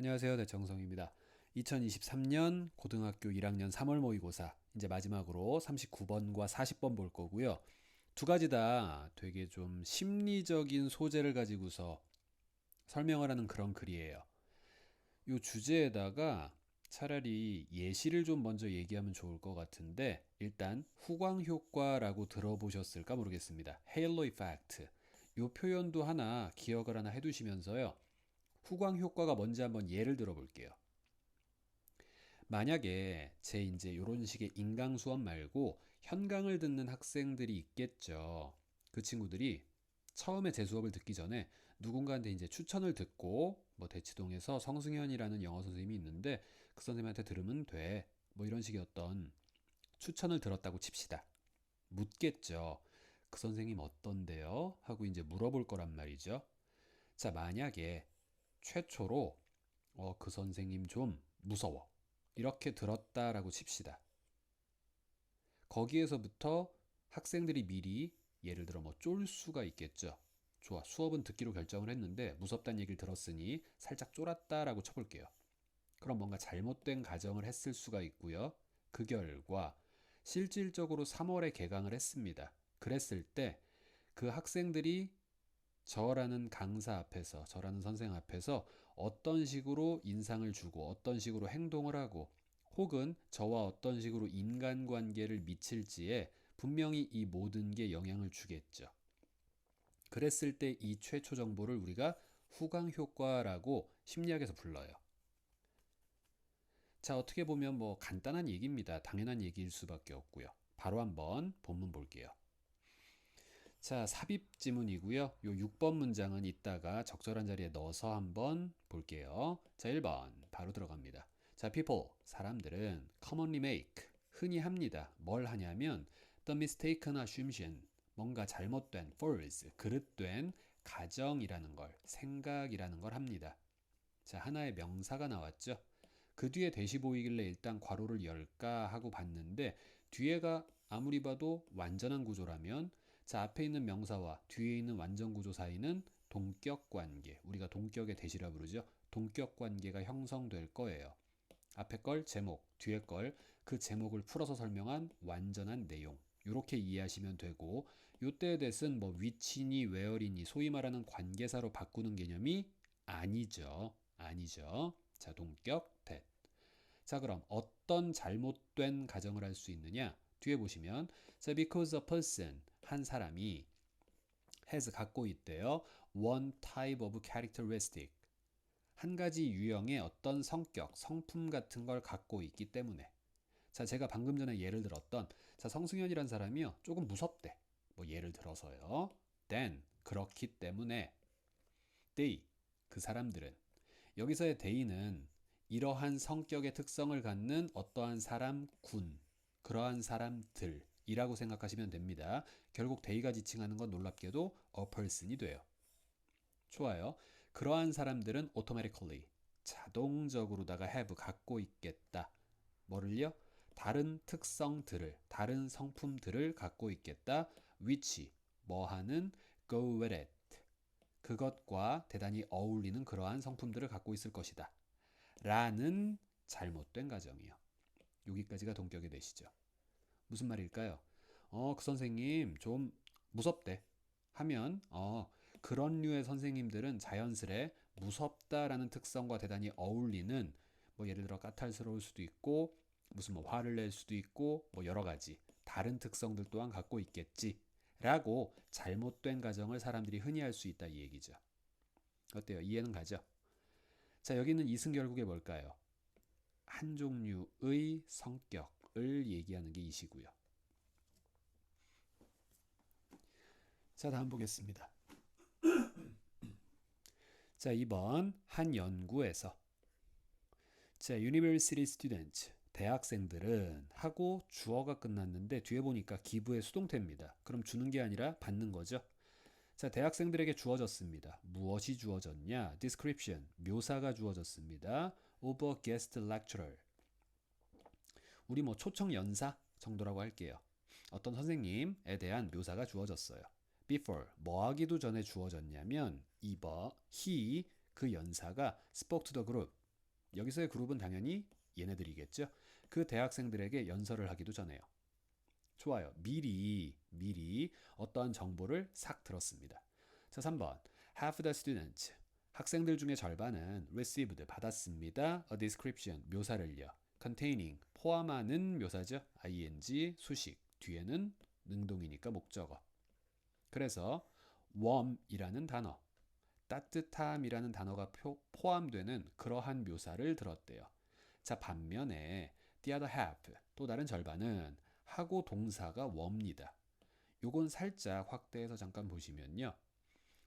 안녕하세요. 대청성입니다. 2023년 고등학교 1학년 3월 모의고사 이제 마지막으로 39번과 40번 볼 거고요. 두 가지 다 되게 좀 심리적인 소재를 가지고서 설명을 하는 그런 글이에요. 이 주제에다가 차라리 예시를 좀 먼저 얘기하면 좋을 것 같은데 일단 후광 효과라고 들어보셨을까 모르겠습니다. 헤일로 이펙트. 이 표현도 하나 기억을 하나 해 두시면서요. 후광 효과가 뭔지 한번 예를 들어 볼게요. 만약에 제 이제 이런 식의 인강 수업 말고 현강을 듣는 학생들이 있겠죠. 그 친구들이 처음에 제 수업을 듣기 전에 누군가한테 이제 추천을 듣고 뭐 대치동에서 성승현이라는 영어 선생님이 있는데 그 선생님한테 들으면 돼. 뭐 이런 식의 어떤 추천을 들었다고 칩시다. 묻겠죠. 그 선생님 어떤데요? 하고 이제 물어볼 거란 말이죠. 자, 만약에 최초로 어, 그 선생님 좀 무서워. 이렇게 들었다라고 칩시다. 거기에서부터 학생들이 미리 예를 들어 뭐 쫄 수가 있겠죠. 좋아. 수업은 듣기로 결정을 했는데 무섭다는 얘기를 들었으니 살짝 쫄았다라고 쳐볼게요. 그럼 뭔가 잘못된 가정을 했을 수가 있고요. 그 결과 실질적으로 3월에 개강을 했습니다. 그랬을 때 그 학생들이 저라는 강사 앞에서, 저라는 선생 앞에서 어떤 식으로 인상을 주고 어떤 식으로 행동을 하고 혹은 저와 어떤 식으로 인간관계를 미칠지에 분명히 이 모든 게 영향을 주겠죠. 그랬을 때 이 최초 정보를 우리가 후광 효과라고 심리학에서 불러요. 자, 어떻게 보면 뭐 간단한 얘기입니다. 당연한 얘기일 수밖에 없고요. 바로 한번 본문 볼게요. 자, 삽입 지문이고요. 요 6번 문장은 이따가 적절한 자리에 넣어서 한번 볼게요. 자, 1번 바로 들어갑니다. 자, people 사람들은 commonly make 흔히 합니다. 뭘 하냐면 the mistaken assumption 뭔가 잘못된 false 그릇된 가정이라는 걸 생각이라는 걸 합니다. 자, 하나의 명사가 나왔죠. 그 뒤에 대시 보이길래 일단 괄호를 열까 하고 봤는데 뒤에가 아무리 봐도 완전한 구조라면 자 앞에 있는 명사와 뒤에 있는 완전 구조 사이는 동격 관계 우리가 동격의 대시라 부르죠. 동격 관계가 형성될 거예요. 앞에 걸 제목 뒤에 걸 그 제목을 풀어서 설명한 완전한 내용. 이렇게 이해하시면 되고 요때에 대해서는 뭐 위치니 웨어리니 소위 말하는 관계사로 바꾸는 개념이 아니죠. 아니죠. 자 동격 대 자, 그럼 어떤 잘못된 가정을 할 수 있느냐? 뒤에 보시면 자, because a person 한 사람이 has 갖고 있대요. one type of characteristic 한 가지 유형의 어떤 성격, 성품 같은 걸 갖고 있기 때문에 자, 제가 방금 전에 예를 들었던 자, 성승현이란 사람이요. 조금 무섭대. 뭐 예를 들어서요. then 그렇기 때문에 they 그 사람들은 여기서의 they는 이러한 성격의 특성을 갖는 어떠한 사람, 군, 그러한 사람들 이라고 생각하시면 됩니다. 결국 데이가 지칭하는 건 놀랍게도 a person이 돼요. 좋아요. 그러한 사람들은 automatically 자동적으로다가 have 갖고 있겠다. 뭐를요? 다른 특성들을, 다른 성품들을 갖고 있겠다. which 뭐하는 go with it 그것과 대단히 어울리는 그러한 성품들을 갖고 있을 것이다. 라는 잘못된 가정이요. 여기까지가 동격이 되시죠. 무슨 말일까요? 어, 그 선생님 좀 무섭대. 하면 어, 그런 류의 선생님들은 자연스레 무섭다라는 특성과 대단히 어울리는 뭐 예를 들어 까탈스러울 수도 있고 무슨 뭐 화를 낼 수도 있고 뭐 여러 가지 다른 특성들 또한 갖고 있겠지. 라고 잘못된 가정을 사람들이 흔히 할 수 있다 이 얘기죠. 어때요? 이해는 가죠? 자, 여기는 이승 결국에 뭘까요? 한 종류의 성격 을 얘기하는 게 이시고요. 자, 다음 보겠습니다. 자, 2번 한 연구에서 자, University Students 대학생들은 하고 주어가 끝났는데 뒤에 보니까 기부의 수동태입니다. 그럼 주는 게 아니라 받는 거죠. 자, 대학생들에게 주어졌습니다. 무엇이 주어졌냐? description, 묘사가 주어졌습니다. a guest lecturer. 우리 뭐 초청 연사 정도라고 할게요. 어떤 선생님에 대한 묘사가 주어졌어요. before, 뭐 하기도 전에 주어졌냐면, 이버, he, 그 연사가 spoke to the group, 여기서의 그룹은 당연히 얘네들이겠죠. 그 대학생들에게 연설을 하기도 전에요. 좋아요. 미리 미리 어떠한 정보를 싹 들었습니다. 자, 3번. Half the students. 학생들 중에 절반은 received 받았습니다. a description 묘사를요. containing 포함하는 묘사죠. ing 수식 뒤에는 능동이니까 목적어. 그래서 warm이라는 단어 따뜻함이라는 단어가 포함되는 그러한 묘사를 들었대요. 자, 반면에 the other half 또 다른 절반은 하고 동사가 warm입니다. 요건 살짝 확대해서 잠깐 보시면요.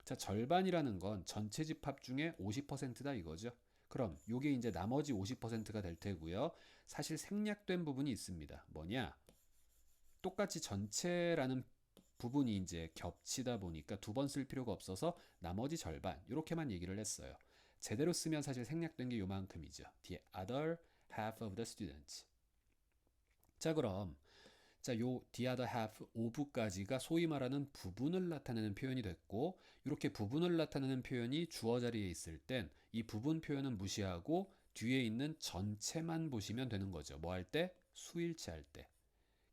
자, 절반이라는 건 전체 집합 중에 50%다 이거죠. 그럼 요게 이제 나머지 50%가 될 테고요. 사실 생략된 부분이 있습니다. 뭐냐? 똑같이 전체라는 부분이 이제 겹치다 보니까 두 번 쓸 필요가 없어서 나머지 절반 이렇게만 얘기를 했어요. 제대로 쓰면 사실 생략된 게 요만큼이죠. The other half of the students. 자 그럼 자, 요 the other half of까지가 소위 말하는 부분을 나타내는 표현이 됐고 이렇게 부분을 나타내는 표현이 주어 자리에 있을 땐 이 부분 표현은 무시하고 뒤에 있는 전체만 보시면 되는 거죠. 뭐 할 때? 수일치 할 때.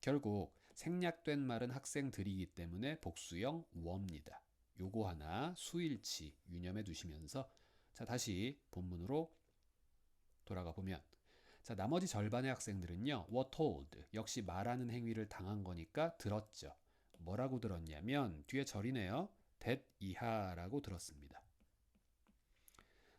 결국 생략된 말은 학생들이기 때문에 복수형 워입니다. 요거 하나 수일치 유념해 두시면서 자 다시 본문으로 돌아가 보면 자 나머지 절반의 학생들은요 were told 역시 말하는 행위를 당한 거니까 들었죠. 뭐라고 들었냐면 뒤에 절이네요. that 이하라고 들었습니다.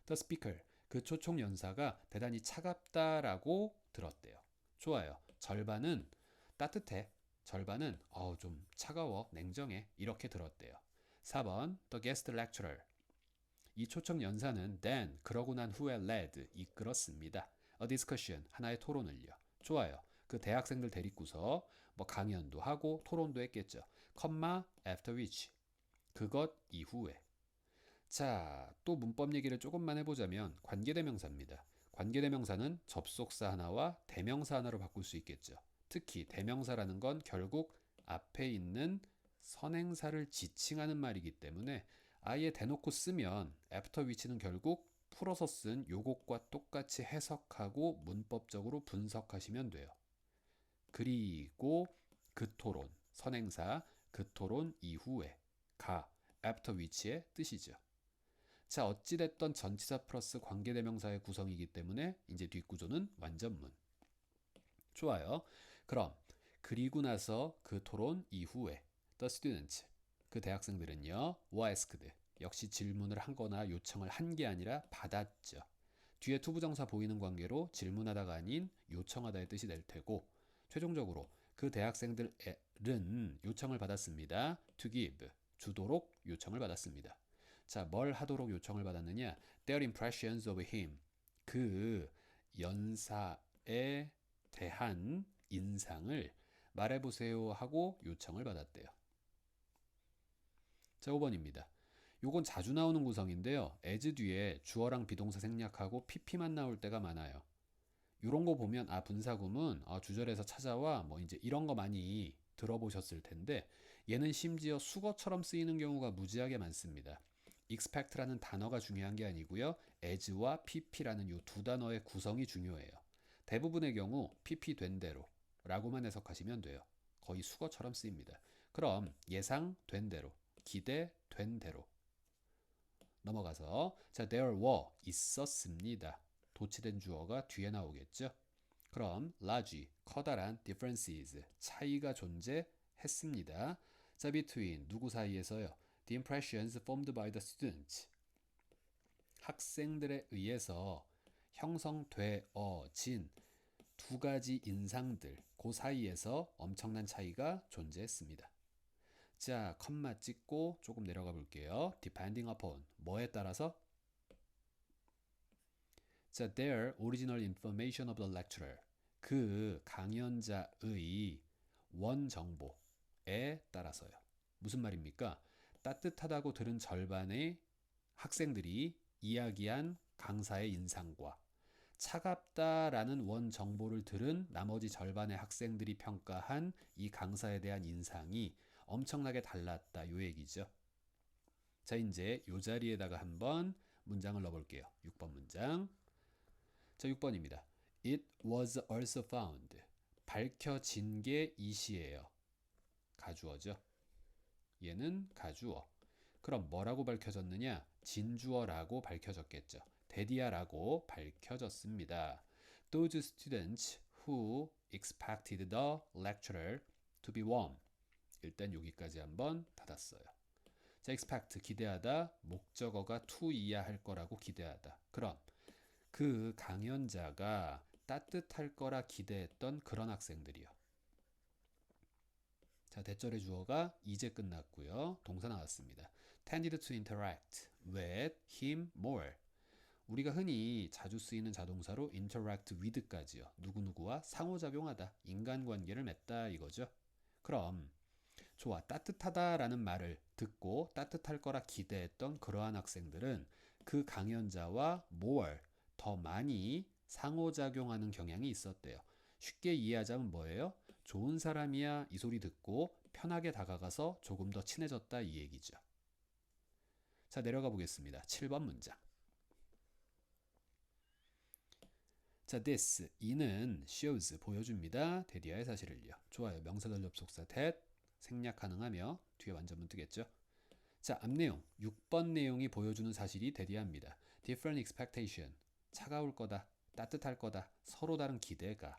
The speaker 그 초총 연사가 대단히 차갑다라고 들었대요. 좋아요. 절반은 따뜻해. 절반은 어, 좀 차가워, 냉정해 이렇게 들었대요. 4번 The guest lecturer 이 초청 연사는 then 그러고 난 후에 led 이끌었습니다. A discussion 하나의 토론을요. 좋아요. 그 대학생들 데리고서 뭐 강연도 하고 토론도 했겠죠. 컴마 after which 그것 이후에 자, 또 문법 얘기를 조금만 해보자면 관계대명사입니다. 관계대명사는 접속사 하나와 대명사 하나로 바꿀 수 있겠죠. 특히 대명사라는 건 결국 앞에 있는 선행사를 지칭하는 말이기 때문에 아예 대놓고 쓰면 after which는 결국 풀어서 쓴 요것과 똑같이 해석하고 문법적으로 분석하시면 돼요. 그리고 그 토론, 선행사 그 토론 이후에 가 after which의 뜻이죠. 자, 어찌됐던 전치사 플러스 관계대명사의 구성이기 때문에 이제 뒷구조는 완전문. 좋아요. 그럼 그리고 나서 그 토론 이후에 the students 그 대학생들은요 were asked 역시 질문을 한거나 요청을 한 게 아니라 받았죠. 뒤에 투부정사 보이는 관계로 질문하다가 아닌 요청하다의 뜻이 될 테고 최종적으로 그 대학생들은 요청을 받았습니다. to give 주도록 요청을 받았습니다. 자, 뭘 하도록 요청을 받았느냐? Their impressions of him 그 연사에 대한 인상을 말해보세요 하고 요청을 받았대요. 자, 5번입니다. 요건 자주 나오는 구성인데요. as 뒤에 주어랑 비동사 생략하고 pp만 나올 때가 많아요. 이런 거 보면 아 분사구문 아, 주절에서 찾아와 뭐 이제 이런 거 많이 들어보셨을 텐데 얘는 심지어 수거처럼 쓰이는 경우가 무지하게 많습니다. expect라는 단어가 중요한 게 아니고요. as와 pp라는 이두 단어의 구성이 중요해요. 대부분의 경우 pp 된 대로 라고만 해석하시면 돼요. 거의 수거처럼 쓰입니다. 그럼 예상 된 대로, 기대 된 대로 넘어가서 자 there were 있었습니다. 도치된 주어가 뒤에 나오겠죠. 그럼 large 커다란 differences 차이가 존재했습니다. 자 between 누구 사이에서요? The impressions formed by the students 학생들에 의해서 형성되어진 두 가지 인상들 그 사이에서 엄청난 차이가 존재했습니다. 자, 컴마 찍고 조금 내려가 볼게요. depending upon 뭐에 따라서 자, their original information of the lecturer 그 강연자의 원 정보에 따라서요. 무슨 말입니까? 따뜻하다고 들은 절반의 학생들이 이야기한 강사의 인상과 차갑다라는 원 정보를 들은 나머지 절반의 학생들이 평가한 이 강사에 대한 인상이 엄청나게 달랐다 요 얘기죠. 자 이제 요 자리에다가 한번 문장을 넣어볼게요. 6번 문장. 자, 6번입니다. It was also found. 밝혀진 게 이 시예요. 가주어죠. 얘는 가주어. 그럼 뭐라고 밝혀졌느냐? 진주어라고 밝혀졌겠죠. 데디아라고 밝혀졌습니다. Those students who expected the lecturer to be warm. 일단 여기까지 한번 닫았어요. 자, expect 기대하다 목적어가 to이야 할 거라고 기대하다. 그럼 그 강연자가 따뜻할 거라 기대했던 그런 학생들이요. 자, 대절의 주어가 이제 끝났고요. 동사 나왔습니다. tended to interact with him more. 우리가 흔히 자주 쓰이는 자동사로 interact with까지요. 누구누구와 상호작용하다, 인간관계를 맺다 이거죠. 그럼 좋아, 따뜻하다라는 말을 듣고 따뜻할 거라 기대했던 그러한 학생들은 그 강연자와 more, 더 많이 상호작용하는 경향이 있었대요. 쉽게 이해하자면 뭐예요? 좋은 사람이야 이 소리 듣고 편하게 다가가서 조금 더 친해졌다 이 얘기죠. 자, 내려가 보겠습니다. 7번 문장. 자, this 이는 shows 보여줍니다. 대디아의 사실을요. 좋아요. 명사절 접속사 that 생략 가능하며 뒤에 완전문 뜨겠죠. 자, 앞 내용 6번 내용이 보여주는 사실이 대디아입니다. different expectation 차가울 거다. 따뜻할 거다. 서로 다른 기대가.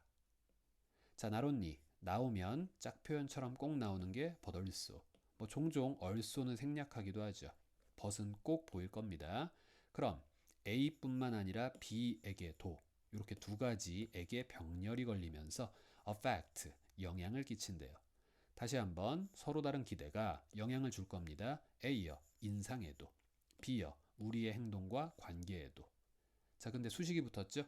자, 나론니 나오면 짝 표현처럼 꼭 나오는 게 버덜소. 뭐 종종 얼소는 생략하기도 하죠. 벗은 꼭 보일 겁니다. 그럼 A뿐만 아니라 B에게도 이렇게 두 가지에게 병렬이 걸리면서 affect 영향을 끼친대요. 다시 한번 서로 다른 기대가 영향을 줄 겁니다. A여 인상에도 B여 우리의 행동과 관계에도. 자, 근데 수식이 붙었죠?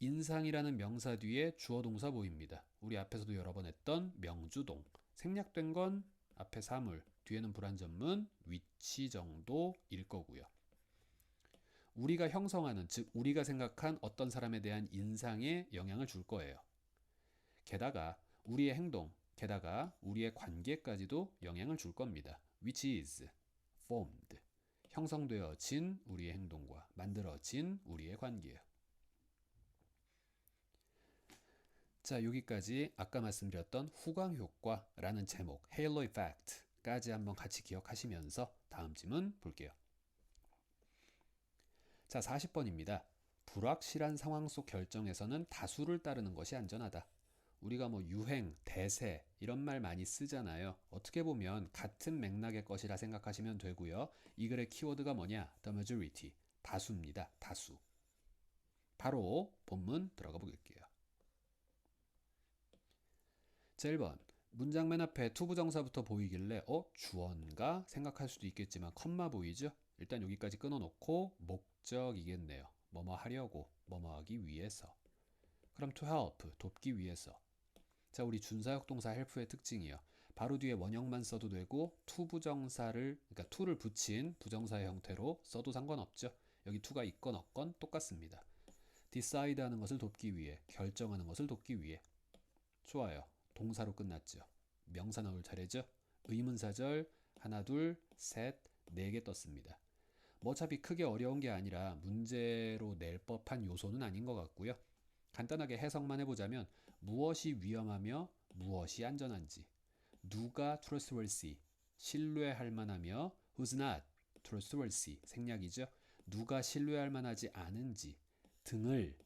인상이라는 명사 뒤에 주어 동사 보입니다. 우리 앞에서도 여러 번 했던 명주동. 생략된 건 앞에 사물, 뒤에는 불완전문, 위치 정도일 거고요. 우리가 형성하는 즉 우리가 생각한 어떤 사람에 대한 인상에 영향을 줄 거예요. 게다가 우리의 행동, 게다가 우리의 관계까지도 영향을 줄 겁니다. which is formed. 형성되어진 우리의 행동과 만들어진 우리의 관계예요. 자, 여기까지 아까 말씀드렸던 후광 효과라는 제목, Halo Effect까지 한번 같이 기억하시면서 다음 질문 볼게요. 자, 40번입니다. 불확실한 상황 속 결정에서는 다수를 따르는 것이 안전하다. 우리가 뭐 유행, 대세 이런 말 많이 쓰잖아요. 어떻게 보면 같은 맥락의 것이라 생각하시면 되고요. 이 글의 키워드가 뭐냐? The majority. 다수입니다. 다수. 바로 본문 들어가 볼게요. 자, 1번. 문장 맨 앞에 투부정사부터 보이길래 어? 주어인가? 생각할 수도 있겠지만 컴마 보이죠? 일단 여기까지 끊어놓고 목적이겠네요. 뭐뭐 하려고, 뭐뭐 하기 위해서. 그럼 to help, 돕기 위해서. 자, 우리 준사역 동사 help의 특징이요. 바로 뒤에 원형만 써도 되고 to 부정사를 그러니까 to를 붙인 부정사의 형태로 써도 상관없죠. 여기 to가 있건 없건 똑같습니다. decide 하는 것을 돕기 위해, 결정하는 것을 돕기 위해. 좋아요. 동사로 끝났죠. 명사 나올 차례죠. 의문사절 하나 둘 셋 네 개 떴습니다. 뭐 어차피 크게 어려운 게 아니라 문제로 낼 법한 요소는 아닌 것 같고요. 간단하게 해석만 해보자면 무엇이 위험하며 무엇이 안전한지 누가 trustworthy 신뢰할 만하며 who's not trustworthy 생략이죠. 누가 신뢰할 만하지 않은지 등을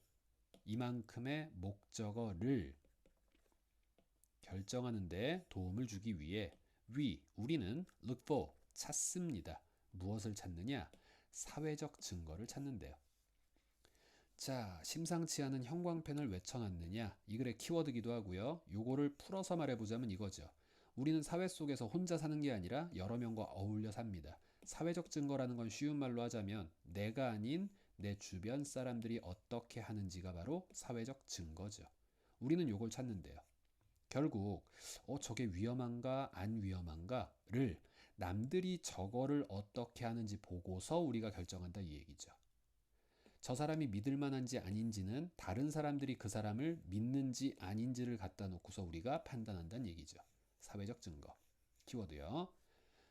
이만큼의 목적어를 결정하는데 도움을 주기 위해 we 우리는 look for 찾습니다. 무엇을 찾느냐? 사회적 증거를 찾는데요. 자, 심상치 않은 형광펜을 왜 쳐놨느냐? 이 글의 키워드기도 하고요. 요거를 풀어서 말해보자면 이거죠. 우리는 사회 속에서 혼자 사는 게 아니라 여러 명과 어울려 삽니다. 사회적 증거라는 건 쉬운 말로 하자면 내가 아닌 내 주변 사람들이 어떻게 하는지가 바로 사회적 증거죠. 우리는 요걸 찾는데요. 결국 어 저게 위험한가 안 위험한가를 남들이 저거를 어떻게 하는지 보고서 우리가 결정한다 이 얘기죠. 저 사람이 믿을 만한지 아닌지는 다른 사람들이 그 사람을 믿는지 아닌지를 갖다 놓고서 우리가 판단한다는 얘기죠. 사회적 증거. 키워드요.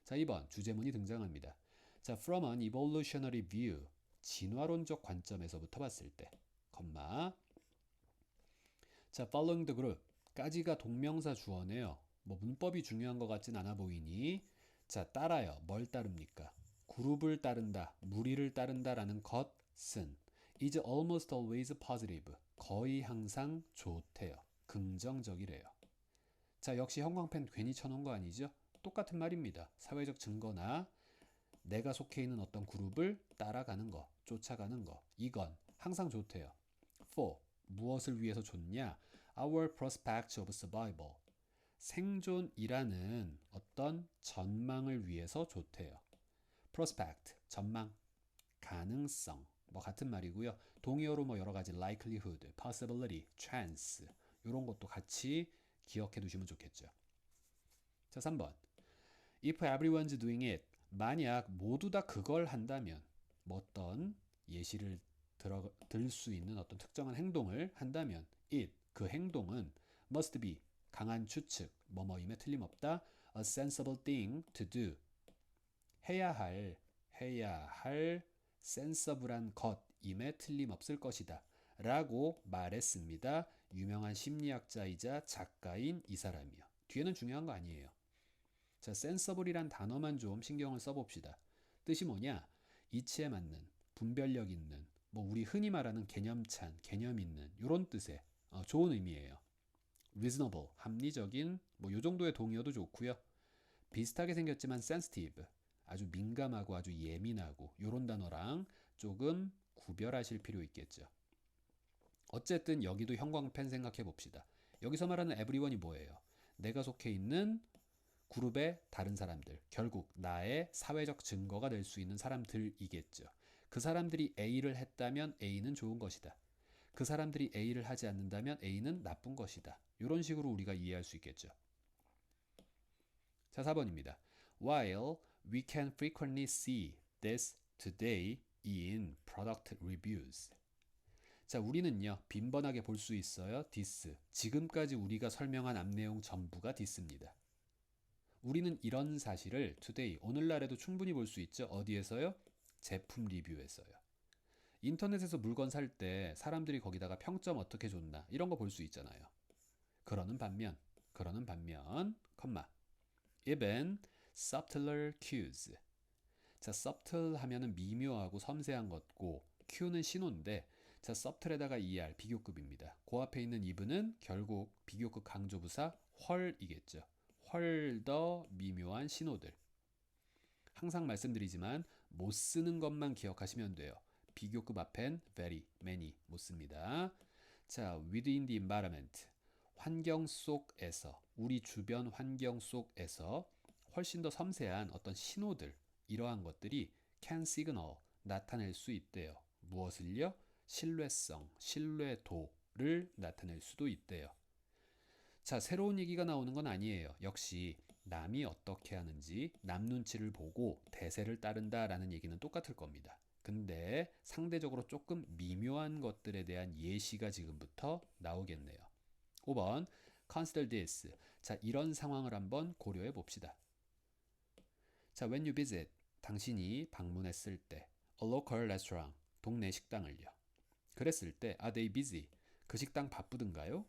자, 2번 주제문이 등장합니다. 자, from an evolutionary view. 진화론적 관점에서부터 봤을 때. 컴마. 자, following the group. 까지가 동명사 주어네요. 뭐 문법이 중요한 것 같진 않아 보이니. 자, 따라요. 뭘 따릅니까? 그룹을 따른다, 무리를 따른다라는 것 은 is almost always positive. 거의 항상 좋대요. 긍정적이래요. 자, 역시 형광펜 괜히 쳐놓은 거 아니죠? 똑같은 말입니다. 사회적 증거나 내가 속해 있는 어떤 그룹을 따라가는 거, 쫓아가는 거. 이건 항상 좋대요. for 무엇을 위해서 좋냐? Our prospect of survival. 생존이라는 어떤 전망을 위해서 좋대요. prospect 전망, 가능성 뭐 같은 말이고요. 동의어로 뭐 여러 가지 likelihood, possibility, chance 이런 것도 같이 기억해 두시면 좋겠죠. 자, 3번. If everyone's doing it. 만약 모두 다 그걸 한다면 뭐 어떤 예시를 들어 들수 있는 어떤 특정한 행동을 한다면 it 그 행동은 must be 강한 추측 뭐뭐임에 틀림없다 a sensible thing to do 해야 할 해야 할 sensible한 것임에 틀림없을 것이다 라고 말했습니다. 유명한 심리학자이자 작가인 이 사람이요. 뒤에는 중요한 거 아니에요. 자, sensible이란 단어만 좀 신경을 써봅시다. 뜻이 뭐냐? 이치에 맞는, 분별력 있는, 뭐 우리 흔히 말하는 개념찬, 개념 있는 이런 뜻의 어, 좋은 의미예요. reasonable, 합리적인 뭐 요 정도의 동의어도 좋고요. 비슷하게 생겼지만 sensitive, 아주 민감하고 아주 예민하고 요런 단어랑 조금 구별하실 필요 있겠죠. 어쨌든 여기도 형광펜 생각해 봅시다. 여기서 말하는 everyone이 뭐예요? 내가 속해 있는 그룹의 다른 사람들, 결국 나의 사회적 증거가 될 수 있는 사람들이겠죠. 그 사람들이 A를 했다면 A는 좋은 것이다. 그 사람들이 A를 하지 않는다면 A는 나쁜 것이다. 이런 식으로 우리가 이해할 수 있겠죠. 자, 4번입니다. While we can frequently see this today in product reviews. 자, 우리는요, 빈번하게 볼 수 있어요. this. 지금까지 우리가 설명한 앞 내용 전부가 this입니다. 우리는 이런 사실을 today, 오늘날에도 충분히 볼 수 있죠. 어디에서요? 제품 리뷰에서요. 인터넷에서 물건 살 때 사람들이 거기다가 평점 어떻게 줬나 이런 거 볼 수 있잖아요. 그러는 반면, 그러는 반면, 컴마. even subtler cues. 자, subtle 하면은 미묘하고 섬세한 것고 cue는 신호인데 자, subtle에다가 er 비교급입니다. 그 앞에 있는 even은 결국 비교급 강조부사 헐이겠죠. 헐 더 미묘한 신호들. 항상 말씀드리지만 못 쓰는 것만 기억하시면 돼요. 비교급 앞엔 very, many 못 씁니다. 자, within the environment. 환경 속에서, 우리 주변 환경 속에서 훨씬 더 섬세한 어떤 신호들, 이러한 것들이 can signal, 나타낼 수 있대요. 무엇을요? 신뢰성, 신뢰도를 나타낼 수도 있대요. 자, 새로운 얘기가 나오는 건 아니에요. 역시 남이 어떻게 하는지 남 눈치를 보고 대세를 따른다라는 얘기는 똑같을 겁니다. 근데 상대적으로 조금 미묘한 것들에 대한 예시가 지금부터 나오겠네요. 5번 consider this. 자, 이런 상황을 한번 고려해 봅시다. 자, when you visit 당신이 방문했을 때 a local restaurant 동네 식당을요. 그랬을 때 are they busy? 그 식당 바쁘든가요?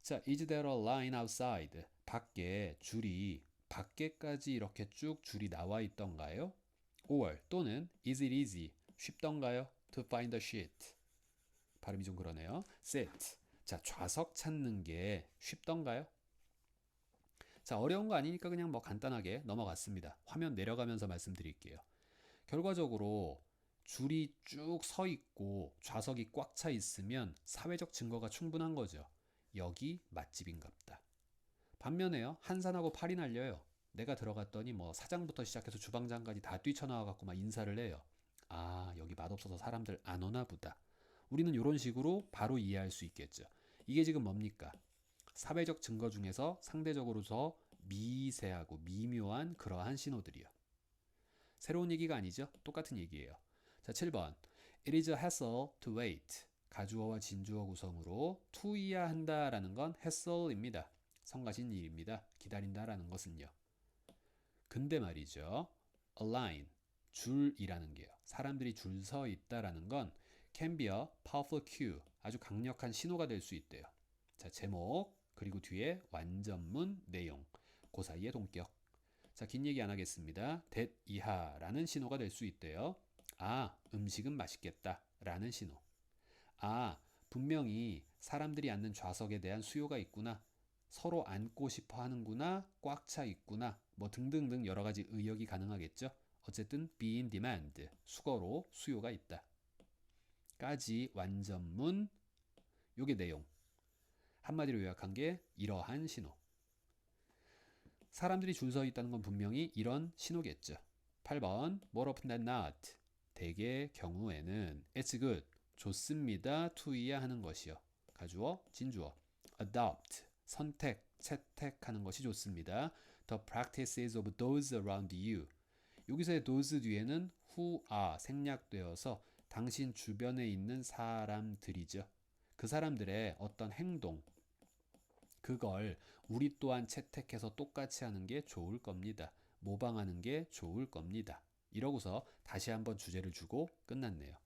자, is there a line outside? 밖에 줄이 밖에까지 이렇게 쭉 줄이 나와 있던가요? or 또는 is it easy? 쉽던가요? to find a seat. 발음이 좀 그러네요. sit. 자, 좌석 찾는 게 쉽던가요? 자, 어려운 거 아니니까 그냥 뭐 간단하게 넘어갔습니다. 화면 내려가면서 말씀드릴게요. 결과적으로 줄이 쭉 서 있고 좌석이 꽉 차 있으면 사회적 증거가 충분한 거죠. 여기 맛집인갑다. 반면에요. 한산하고 팔이 날려요. 내가 들어갔더니 뭐 사장부터 시작해서 주방장까지 다 뛰쳐나와 갖고 막 인사를 해요. 아, 여기 맛없어서 사람들 안 오나 보다. 우리는 이런 식으로 바로 이해할 수 있겠죠. 이게 지금 뭡니까? 사회적 증거 중에서 상대적으로 더 미세하고 미묘한 그러한 신호들이요. 새로운 얘기가 아니죠. 똑같은 얘기예요. 자, 7번. It is a hassle to wait. 가주어와 진주어 구성으로 to이야 한다라는 건 hassle입니다. 성가신 일입니다. 기다린다라는 것은요. 근데 말이죠. align, 줄이라는 게요. 사람들이 줄 서 있다라는 건 can be a powerful cue. 아주 강력한 신호가 될 수 있대요. 자, 제목, 그리고 뒤에 완전문 내용, 그 사이의 동격. 자, 긴 얘기 안 하겠습니다. that 이하라는 신호가 될 수 있대요. 아, 음식은 맛있겠다. 라는 신호. 아, 분명히 사람들이 앉는 좌석에 대한 수요가 있구나. 서로 앉고 싶어 하는구나. 꽉 차 있구나. 뭐 등등등 여러 가지 의역이 가능하겠죠. 어쨌든 be in demand. 수거로 수요가 있다. 까지 완전문 요게 내용. 한마디로 요약한 게 이러한 신호. 사람들이 줄 서 있다는 건 분명히 이런 신호겠죠. 8번 more often than not. 대개 경우에는 it's good. 좋습니다. to이야 하는 것이요. 가주어, 진주어. adopt. 선택, 채택하는 것이 좋습니다. The practices of those around you. 여기서의 those 뒤에는 who are 생략되어서 당신 주변에 있는 사람들이죠. 그 사람들의 어떤 행동, 그걸 우리 또한 채택해서 똑같이 하는 게 좋을 겁니다. 모방하는 게 좋을 겁니다. 이러고서 다시 한번 주제를 주고 끝났네요.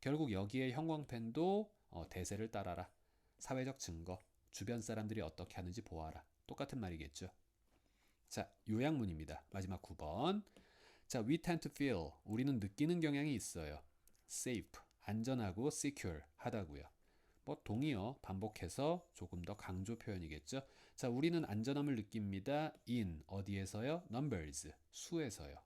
결국 여기에 형광펜도 어, 대세를 따라라. 사회적 증거, 주변 사람들이 어떻게 하는지 보아라. 똑같은 말이겠죠. 자, 요약문입니다. 마지막 9번. 자, we tend to feel. 우리는 느끼는 경향이 있어요. safe, 안전하고 secure 하다고요. 뭐 동의어 반복해서 조금 더 강조 표현이겠죠. 자, 우리는 안전함을 느낍니다. in 어디에서요? numbers 수에서요.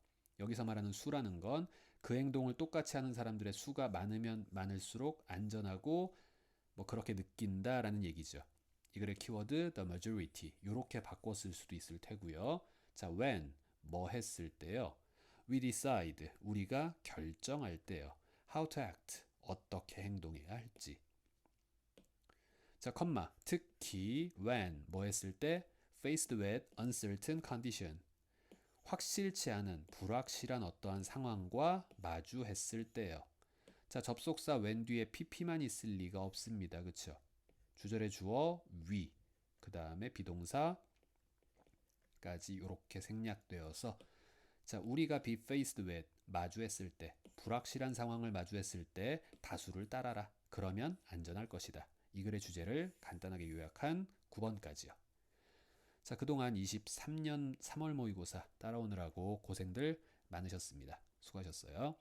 여기서 말하는 수라는 건 그 행동을 똑같이 하는 사람들의 수가 많으면 많을수록 안전하고 뭐 그렇게 느낀다라는 얘기죠. 이 글의 키워드 the majority 이렇게 쓸 수도 있을 테고요. 자, when 뭐 했을 때요. we decide 우리가 결정할 때요. how to act 어떻게 행동해야 할지. 자, 컴마 특히 when 뭐 했을 때 faced with uncertain condition 확실치 않은 불확실한 어떠한 상황과 마주했을 때요. 자, 접속사 when 뒤에 pp만 있을 리가 없습니다. 그쵸? 주절의 주어 we 그 다음에 비동사까지 이렇게 생략되어서 자, 우리가 be faced with 마주했을 때 불확실한 상황을 마주했을 때 다수를 따라라. 그러면 안전할 것이다. 이 글의 주제를 간단하게 요약한 9번까지요. 자, 그동안 23년 3월 모의고사 따라오느라고 고생들 많으셨습니다. 수고하셨어요.